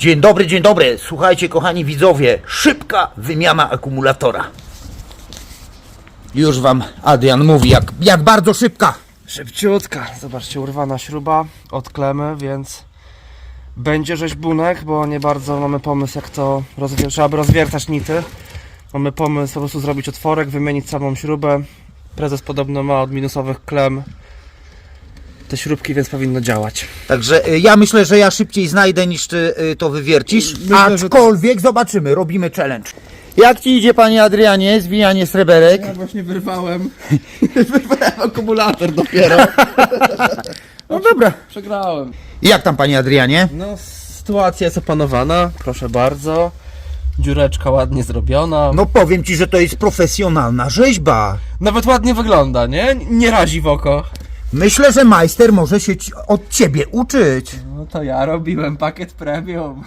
Dzień dobry, dzień dobry. Słuchajcie, kochani widzowie, szybka wymiana akumulatora. Już wam Adrian mówi, jak, jak bardzo szybka. Szybciutka. Zobaczcie, urwana śruba od klemy, więc będzie rzeźbunek, bo nie bardzo mamy pomysł jak to trzeba by rozwiercać nity. Mamy pomysł po prostu zrobić otworek, wymienić samą śrubę. Prezes podobno ma od minusowych klem te śrubki, więc powinno działać. Także y, ja myślę, że ja szybciej znajdę niż ty y, to wywiercisz. Myślę, że Aczkolwiek zobaczymy, robimy challenge. Jak ci idzie, panie Adrianie, zwijanie sreberek? Ja właśnie wyrwałem, wyrwałem akumulator dopiero. No dobra. Przegrałem. I Jak tam, panie Adrianie? No, sytuacja jest opanowana, proszę bardzo. Dziureczka ładnie zrobiona. No powiem ci, że to jest profesjonalna rzeźba. Nawet ładnie wygląda, nie? Nie razi w oko. Myślę, że majster może się od ciebie uczyć. No to ja robiłem pakiet premium.